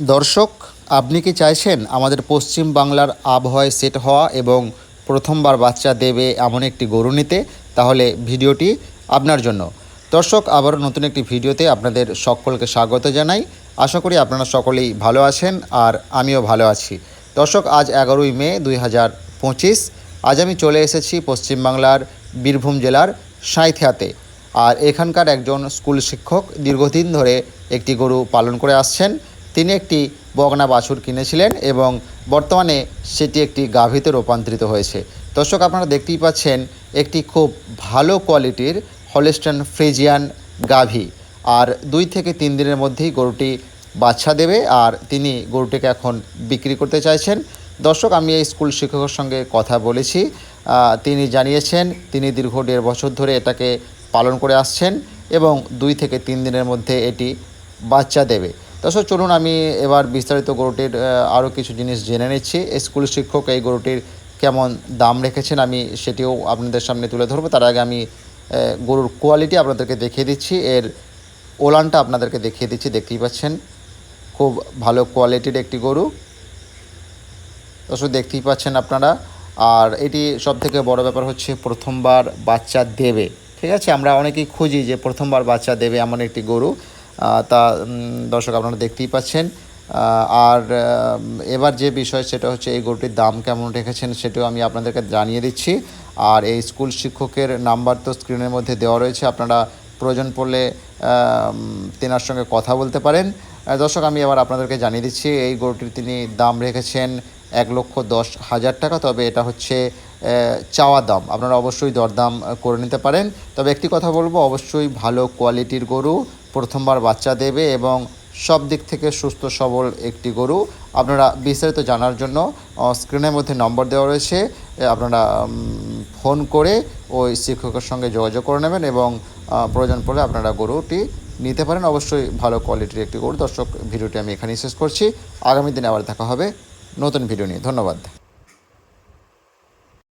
দর্শক, আপনি কি চাইছেন আমাদের পশ্চিম বাংলার আবহাওয়ায় সেট হওয়া এবং প্রথমবার বাচ্চা দেবে এমন একটি গরু নিতে? তাহলে ভিডিওটি আপনার জন্য। দর্শক, আবারও নতুন একটি ভিডিওতে আপনাদের সকলকে স্বাগত জানাই। আশা করি আপনারা সকলেই ভালো আছেন আর আমিও ভালো আছি। দর্শক, আজ এগারোই মে দুই হাজার পঁচিশ। আজ আমি চলে এসেছি পশ্চিমবাংলার বীরভূম জেলার সাঁইথিয়াতে। আর এখানকার একজন স্কুল শিক্ষক দীর্ঘদিন ধরে একটি গরু পালন করে আসছেন। তিনি একটি বগনা বাছুর কিনেছিলেন এবং বর্তমানে সেটি একটি গাভীতে রূপান্তরিত হয়েছে। দর্শক, আপনারা দেখতেই পাচ্ছেন একটি খুব ভালো কোয়ালিটির হলিস্টান ফ্রিজিয়ান গাভী। আর দুই থেকে তিন দিনের মধ্যেই গরুটি বাচ্চা দেবে আর তিনি গরুটিকে এখন বিক্রি করতে চাইছেন। দর্শক, আমি এই স্কুল শিক্ষকের সঙ্গে কথা বলেছি। তিনি জানিয়েছেন তিনি দীর্ঘ দেড় বছর ধরে এটাকে পালন করে আসছেন এবং দুই থেকে তিন দিনের মধ্যে এটি বাচ্চা দেবে। দর্শক চলুন, আমি এবার বিস্তারিত গরুটির আরও কিছু জিনিস জেনে নিচ্ছি। স্কুল শিক্ষক এই গরুটির কেমন দাম রেখেছেন, আমি সেটিও আপনাদের সামনে তুলে ধরবো। তার আগে আমি গরুর কোয়ালিটি আপনাদেরকে দেখিয়ে দিচ্ছি। এর ওলানটা আপনাদেরকে দেখিয়ে দিচ্ছি, দেখতেই পাচ্ছেন। খুব ভালো কোয়ালিটির একটি গরু। দর্শক দেখতেই পাচ্ছেন আপনারা। আর এটি সব থেকে বড় ব্যাপার হচ্ছে, প্রথমবার বাচ্চা দেবে। ঠিক আছে? আমরা অনেকেই খুঁজি যে প্রথমবার বাচ্চা দেবে এমন একটি গরু। তা দর্শক আপনারা দেখতেই পাচ্ছেন। আর এবার যে বিষয় সেটা হচ্ছে এই গরুটির দাম কেমন রেখেছেন সেটাও আমি আপনাদেরকে জানিয়ে দিচ্ছি। আর এই স্কুল শিক্ষকের নাম্বার তো স্ক্রিনের মধ্যে দেওয়া রয়েছে, আপনারা প্রয়োজন পড়লে তেনার সঙ্গে কথা বলতে পারেন। দর্শক, আমি এবার আপনাদেরকে জানিয়ে দিচ্ছি, এই গরুটির তিনি দাম রেখেছেন এক লক্ষ দশ হাজার টাকা, তবে এটা হচ্ছে চাওয়া দাম। আপনারা অবশ্যই দরদাম করে নিতে পারেন। তবে একটি কথা বলব, অবশ্যই ভালো কোয়ালিটির গরু প্রথমবার বাচ্চা দেবে এবং সব দিক থেকে সুস্থ, সবল একটি গরু। আপনারা বিস্তারিত জানার জন্য স্ক্রিনের মধ্যে নম্বর দেওয়া রয়েছে। আপনারা ফোন করে ওই শিক্ষকের সঙ্গে যোগাযোগ করে নেবেন এবং প্রয়োজন পড়লে আপনারা গরুটি নিতে পারেন। অবশ্যই ভালো কোয়ালিটির একটি গরু। দর্শক, ভিডিওটি আমি এখানেই শেষ করছি। আগামী দিনে আবার দেখা হবে নতুন ভিডিও নিয়ে। ধন্যবাদ।